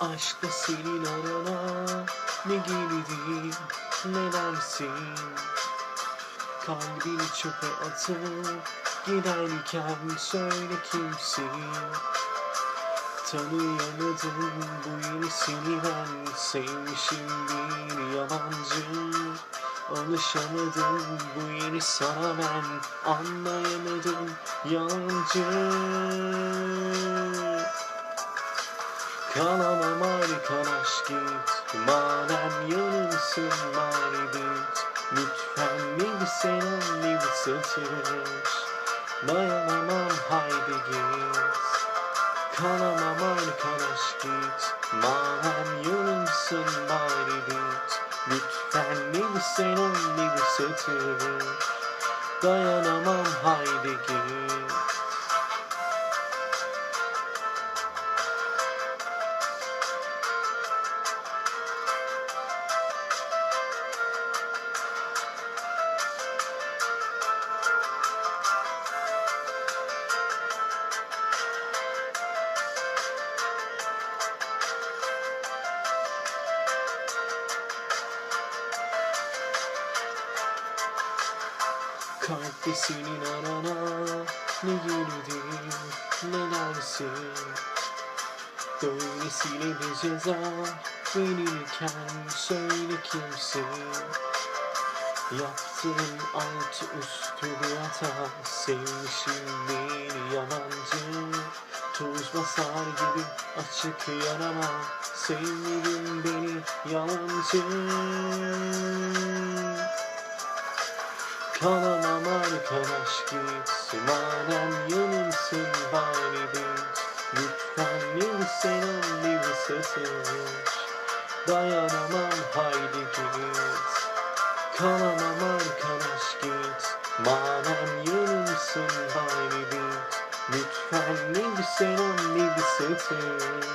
Aşkla senin arana ne girdi ne dersin? Kalbini çöpe atıp giderken söyle kimsin? Tanıyamadım bu yenisini ben Sevmişim bir yalancı. Alışamadım bu yeni sana ben Anlayamadım yalancı. Kalamam arkadaş git Madem yanımsın bari bit Lütfen bir selam bir satış Dayanamam haydi git. Kalamam arkadaş git. Madem yanımsın bari bit Lütfen bir selam bir satış Dayanamam haydi git Kalpte senin arana ne girdi ne dersin Böylesiyle bir ceza verirken söyle kimsin? Yaptığın altı üstü bir hata Sevmişim bir yalancı. Tuz basar gibi açık yarama Sevmedin beni yalancı Kalamam arkadaş git Madem yanımsın bit Lütfen bir selam bir satış Dayanamam haydi git. Kalamam arkadaş git Madem yanımsın bit Lütfen bir selam bir satış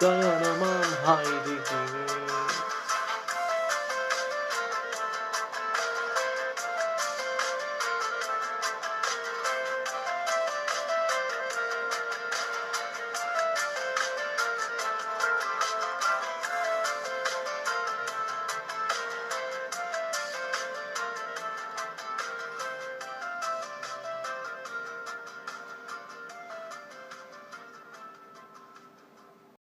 Dayanamam haydi git